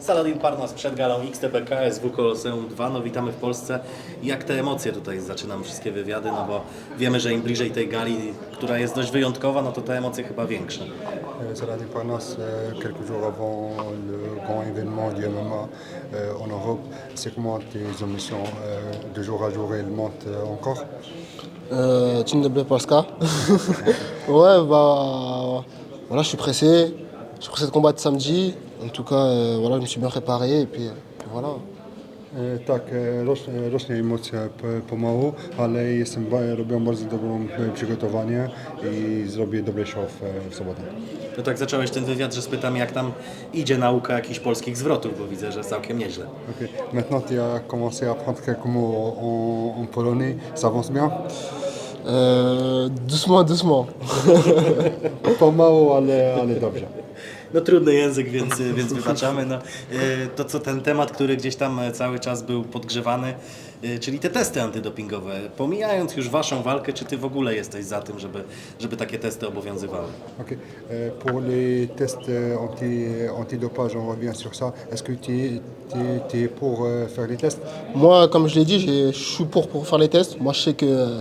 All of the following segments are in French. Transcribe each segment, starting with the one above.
Saladin Parnas przed galą XTB KSW Koloseum 2. No witamy w Polsce. Jak te emocje tutaj zaczynam wszystkie wywiady, no bo wiemy, że im bliżej tej gali, która jest dość wyjątkowa, no to te emocje chyba większe. Euh, Saladin Parnasse, euh, quelques jours avant le grand événement du MMA euh, en Europe, c'est comment tes ambitions euh, de jour à jour elles montent encore Euh, Dzień dobry Polska. ouais, bah voilà, je suis pressé. Je suis pressé de combattre samedi. En tout cas, euh, voilà, je me suis bien préparé et puis, puis voilà. E, Tak, e, rośnie, rośnie emocja p- pomału, ale jestem, ba- robię bardzo dobrą e, przygotowanie i zrobię dobry show w, w sobotę. No tak zacząłeś ten wywiad, że spytam jak tam idzie nauka jakichś polskich zwrotów, bo widzę, że całkiem nieźle. Ok. Maintenant, tu as commencé à apprendre quelques mots en, en polonais, ça avance bien Euh, doucement, doucement. Pomału, ale, ale dobrze. No trudny język, więc, więc wybaczamy. No, e, to co ten temat, który gdzieś tam e, cały czas był podgrzewany, e, czyli te testy antydopingowe. Pomijając już Waszą walkę, czy Ty w ogóle jesteś za tym, żeby, żeby takie testy obowiązywały? Ok. Pour les tests anti, antidopage, on revient sur ça. Est-ce que tu es, pour euh, faire les tests Moi, comme je l'ai dit, je suis pour, pour faire les tests. Moi, je sais que euh,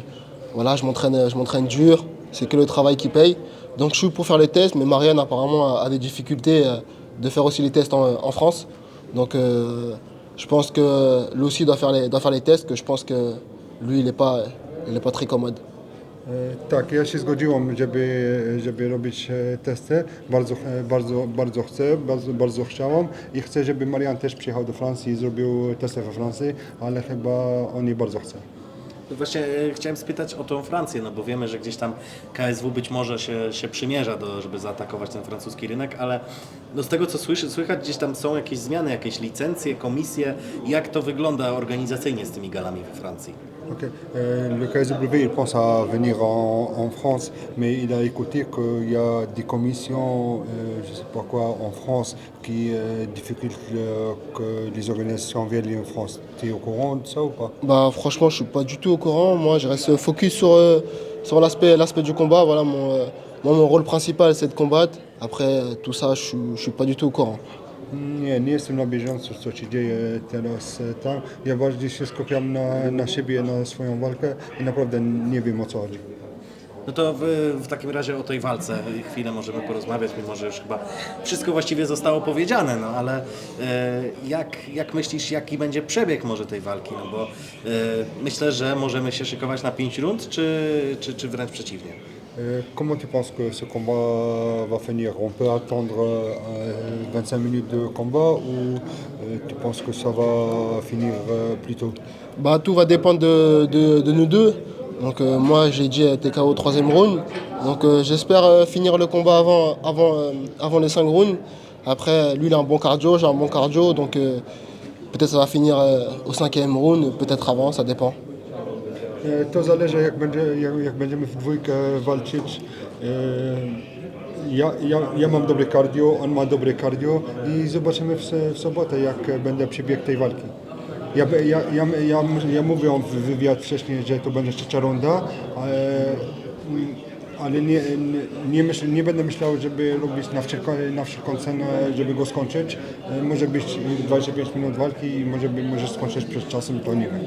voilà, je m'entraîne je m'entraîne dur. C'est que le travail qui paye. Donc, je suis pour faire les tests. Mais Marianne, apparemment, a, a des difficultés euh, de faire aussi les tests en, en France. Donc, euh, je pense que lui aussi doit faire les, doit faire les tests. Que je pense que lui, il n'est pas, il est pas très commode. Tak, ja się zgodziłam, żeby, żeby robić e, testy. Bardzo, e, bardzo, bardzo chcę, bardzo, bardzo chciałam i chcę, żeby Marian też przyjechał do Francji i zrobił testy we Francji, ale chyba on nie bardzo chce. Właśnie e, chciałem spytać o tą Francję, no bo wiemy, że gdzieś tam KSW być może się, się przymierza, do, żeby zaatakować ten francuski rynek, ale no z tego co słyszy, słychać gdzieś tam są jakieś zmiany, jakieś licencje, komisje. Jak to wygląda organizacyjnie z tymi galami we Francji? Ok. Euh, le KSW, il pense à venir en, France, mais il a écouté qu'il y a des commissions, euh, je ne sais pas quoi, en France qui euh, difficultent que les organisations viennent en France. Tu es au courant de ça ou pas? Bah, franchement, je suis pas du tout au courant. Moi, je reste focus sur, l'aspect, du combat. Voilà, mon, mon rôle principal, c'est de combattre. Après, tout ça, je je suis pas du tout au courant. Nie, nie jestem na bieżąco, co się dzieje teraz e, tam. Ja bardziej się skupiam na, na siebie, na swoją walkę i naprawdę nie wiem o co chodzi. No to w, w takim razie o tej walce chwilę możemy porozmawiać, mimo że już chyba wszystko właściwie zostało powiedziane, no ale e, jak, jak myślisz, jaki będzie przebieg może tej walki? No bo e, myślę, że możemy się szykować na 5 rund, czy, czy, czy wręcz przeciwnie? Euh, comment tu penses que ce combat va finir? On peut attendre euh, 25 minutes de combat ou euh, tu penses que ça va finir euh, plus tôt? Bah, tout va dépendre de, nous deux. Donc, euh, moi, j'ai dit euh, TKO au troisième round. Donc, euh, j'espère euh, finir le combat avant, avant, euh, avant les 5 rounds. Après, lui, il a un bon cardio, j'ai un bon cardio. Donc, euh, peut-être ça va finir euh, au cinquième round, peut-être avant, ça dépend. E, To zależy jak, będzie, jak, będziemy w dwójkę walczyć. E, Ja, ja, ja mam dobre cardio, on ma dobre cardio i zobaczymy w, w sobotę jak będę przebieg tej walki. Ja, ja, ja, ja, ja mówię w wywiad wcześniej, że to będzie trzecia runda, ale, ale nie, nie, myśl, nie będę myślał, żeby robić na wszelką, na wszelką cenę, żeby go skończyć. E, Może być 25 minut walki i może, może skończyć przed czasem, to nie wiem.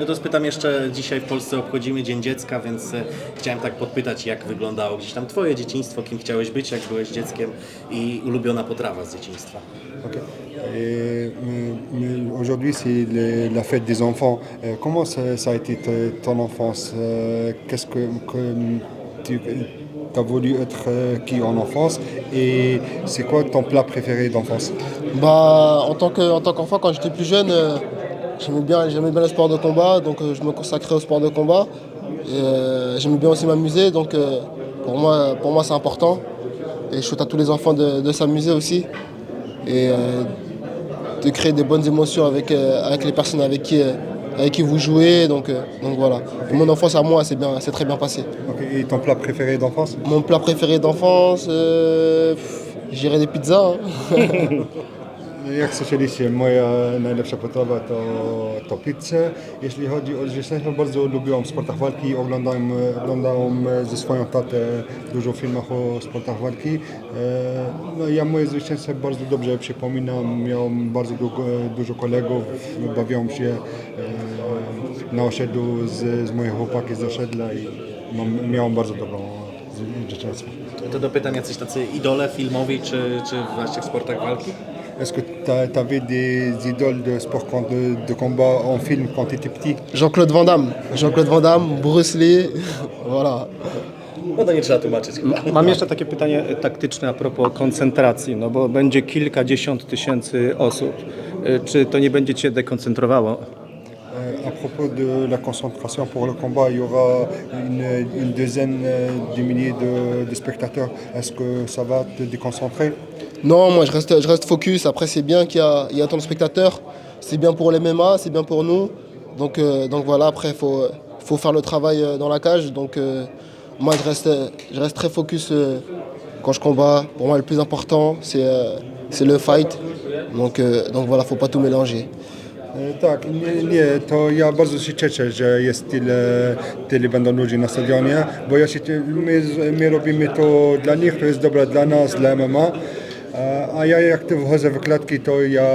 No to spytam jeszcze, dzisiaj w Polsce obchodzimy Dzień Dziecka, więc e, chciałem tak podpytać, jak wyglądało gdzieś tam Twoje dzieciństwo, kim chciałeś być, jak byłeś dzieckiem i ulubiona potrawa z dzieciństwa. Ok. Et, Aujourd'hui, c'est la fête des enfants. Euh, comment ça, ça a été ton enfance Euh, Qu'est-ce que, que tu as voulu être euh, qui en enfance Et c'est quoi ton plat préféré d'enfance Bah, en tant que- en tant qu'enfant, quand j'étais plus jeune, euh, j'aimais bien, bien le sport de combat, donc euh, je me consacrais au sport de combat. Et, euh, j'aimais bien aussi m'amuser, donc euh, pour moi, pour moi c'est important. Et je souhaite à tous les enfants de, de s'amuser aussi et de créer des bonnes émotions avec, avec les personnes avec qui, avec qui vous jouez. Donc, donc voilà. Et mon enfance à moi, c'est bien, c'est très bien passé. Ok. Et ton plat préféré d'enfance? Mon plat préféré d'enfance, euh, dirais des pizzas. hein. Jak słyszeliście, moja najlepsza potrawa to, to pizza. Jeśli chodzi o zwycięstwo, bardzo lubiłam sportach walki. Oglądałem, oglądałem ze swoją tatę dużo filmów o sportach walki. E, No ja moje zwycięstwo bardzo dobrze przypominam. Miałem bardzo dużo, dużo kolegów, bawiłem się e, na osiedlu z, z moimi chłopaki z osiedla i mam, miałem bardzo dobrą zwycięstwo. To dopytam jacyś tacy idole filmowi, czy, czy właśnie w sportach walki? Est-ce que tu avais des idoles de sport de, de combat en film quand tu étais petit? Jean-Claude Van Damme. Jean-Claude Van Damme, Bruce Lee. Voilà. No to nie trzeba tłumaczyć chyba. Mam jeszcze takie pytanie taktyczne a propos koncentracji, no bo będzie kilkadziesiąt tysięcy osób. Czy to nie będzie Cię dekoncentrowało? À propos de la concentration pour le combat, il y aura une, une dizaine euh, de milliers de, de spectateurs. Est-ce que ça va te déconcentrer? Non, moi je reste, focus. Après, c'est bien qu'il y, a- il y a tant de spectateurs. C'est bien pour les MMA, c'est bien pour nous. Donc, euh, donc voilà, après, il faut, faire le travail euh, dans la cage. Donc euh, moi, je reste, très focus quand je combats. Pour moi, le plus important, c'est le fight. Donc, donc voilà, faut pas tout mélanger. Dla dla MMA. A- ja jak ty wchodzę w klatki, to ja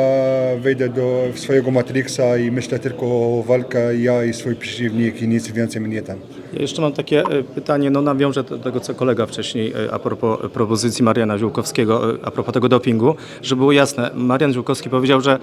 wejdę do swojego Matrixa i myślę tylko o walkę, ja i swój przeciwnik i nic więcej mnie tam. Ja jeszcze mam takie e, pytanie, no nawiążę do tego, co kolega wcześniej e, a propos propozycji Mariana Ziółkowskiego, e, a propos tego dopingu, żeby było jasne. Marian Ziółkowski powiedział, że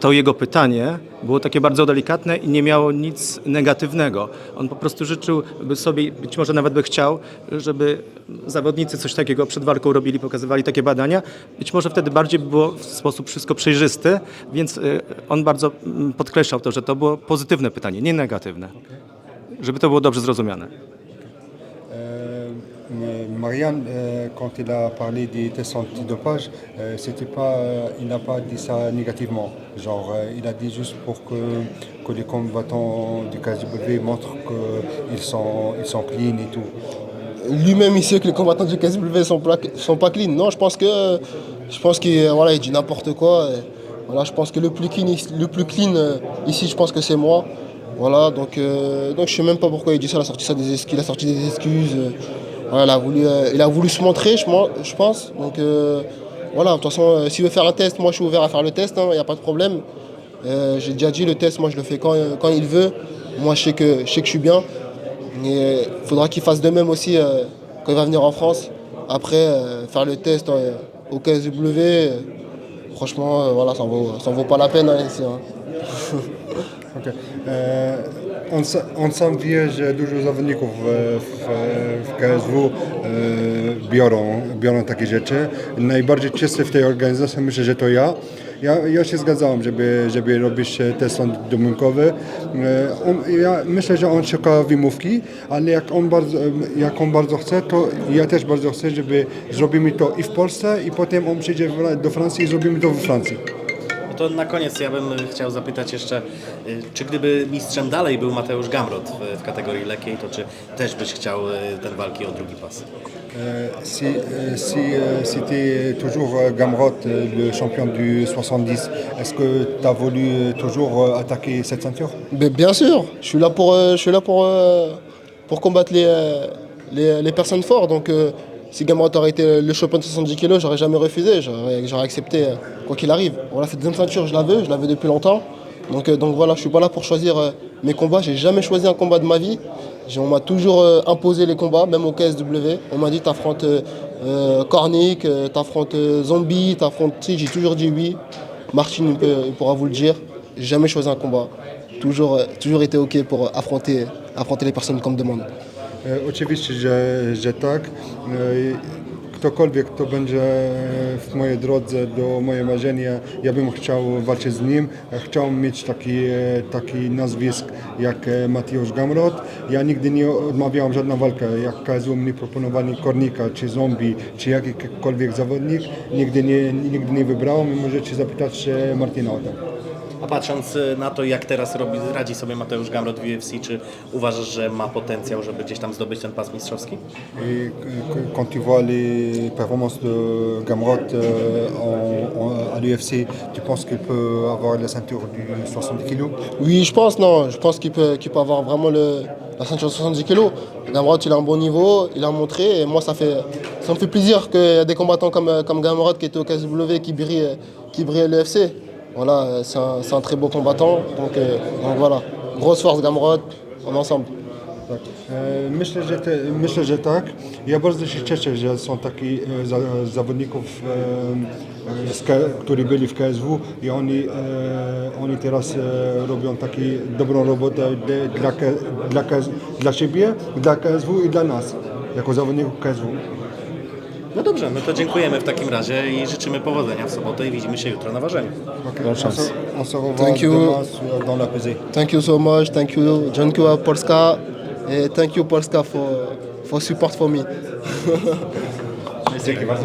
to jego pytanie było takie bardzo delikatne i nie miało nic negatywnego. On po prostu życzył by sobie, być może nawet by chciał, żeby zawodnicy coś takiego przed walką robili, pokazywali takie badania. Być może wtedy bardziej by było w sposób wszystko przejrzysty, więc y, on bardzo mm, podkreślał to, że to było pozytywne pytanie, nie negatywne. Żeby to było dobrze zrozumiane. Marianne, euh, quand il a parlé des tests antidopage, euh, c'était euh, il n'a pas dit ça négativement. Genre, euh, il a dit juste pour que, que les combattants du KSW montrent qu'ils sont, ils sont clean et tout. Lui-même, il sait que les combattants du KSW sont, sont pas clean. Non, je pense qu'il voilà, il dit n'importe quoi. Voilà, je pense que le plus clean, le plus clean ici, je pense que c'est moi. Voilà, donc, donc je sais même pas pourquoi il dit ça. Il a sorti ça des. Il a sorti des excuses. Voilà, il, a voulu, euh, il a voulu se montrer, je, pense. Donc euh, voilà, de toute façon, euh, s'il veut faire un test, moi je suis ouvert à faire le test. Il n'y a pas de problème. J'ai déjà dit le test, moi je le fais quand, il veut. Moi je sais que je suis bien. Et il faudra qu'il fasse de même aussi quand il va venir en France. Après, faire le test euh, au KSW, franchement, voilà, ça ne vaut, vaut pas la peine hein, ici. hein. E, on, on sam wie, że dużo zawodników w, w, w KSW e, biorą, biorą takie rzeczy. Najbardziej czysty w tej organizacji myślę, że to ja. Ja, ja się zgadzałem, żeby, żeby robić e, test antydopingowy. E, on, ja myślę, że on szuka wymówki, ale jak on, bardzo, jak on bardzo chce, to ja też bardzo chcę, żeby zrobimy to i w Polsce i potem on przyjdzie do Francji i zrobimy to we Francji. To na koniec ja bym chciał zapytać jeszcze, czy gdyby mistrzem dalej był Mateusz Gamrot w, w kategorii lekkiej, to czy też byś chciał ten walki o drugi pas? Euh, si euh, si euh, c'était toujours Gamrot, le champion du 70, est-ce que tu as voulu toujours attaquer cette ceinture? Mais bien sûr, je suis là pour, je suis là pour, pour combattre les, les, les personnes fortes. Donc, euh, si Gamrot aurait été le champion de 70 kg, j'aurais jamais refusé, j'aurais accepté euh, quoi qu'il arrive. Voilà, cette deuxième ceinture, je la veux, je la veux depuis longtemps. Donc, euh, voilà, je suis pas là pour choisir euh, mes combats. J'ai jamais choisi un combat de ma vie. On m'a toujours imposé les combats, même au KSW. On m'a dit t'affrontes euh, t'affrontes Zombie, t'affrontes. J'ai toujours dit oui. Martin pourra vous le dire. J'ai jamais choisi un combat. Toujours, toujours été ok pour affronter, affronter les personnes qu'on me demande. E, Oczywiście, że, że tak. E, Ktokolwiek, kto będzie w mojej drodze do mojej marzenia, ja bym chciał walczyć z nim. E, Chciałbym mieć taki, taki nazwisk jak Mateusz Gamrot. Ja nigdy nie odmawiałem żadną walkę. Jak KSW mnie proponowali Kornika, czy Zombie, czy jakikolwiek zawodnik, nigdy nie, nigdy nie wybrałem i możecie zapytać Martina o to. A patrząc y, na to, jak teraz robi, radzi sobie Mateusz Gamrot w UFC, czy uważasz, że ma potencjał, żeby gdzieś tam zdobyć ten pas mistrzowski? Et quand tu vois les performances de Gamrot euh, en- en- à l'UFC, tu penses qu'il peut avoir la ceinture du 70 kg Oui, je pense, non. Je pense qu'il peut, qu'il peut avoir vraiment le, la ceinture de 70 kg. Gamrot, il a un bon niveau, il a montré. Et moi, ça, fait, ça me fait plaisir qu'il y a des combattants comme, comme Gamrot qui était au KSW qui brille, qui brille à l'UFC. Voilà, euh, c'est un, très beau combattant. Donc, euh, donc voilà, grosse force Gamrot, on est ensemble. Myślę, że, te, myślę, że tak. Ja bardzo się cieszę, że są takich za, zawodników, którzy byli w KSW i oni, oni teraz robią taką dobrą robotę dla, dla, dla siebie, dla KSW i dla nas, jako zawodników KSW. No dobrze, no to dziękujemy w takim razie i życzymy powodzenia w sobotę i widzimy się jutro na ważeniu. Okay. On, se, on se revoit Thank you. demain sur- dans la pesée. Thank you so much. Thank you, Dziękuję Polska. And thank you, Polska, for, for support for me. Dzięki bardzo.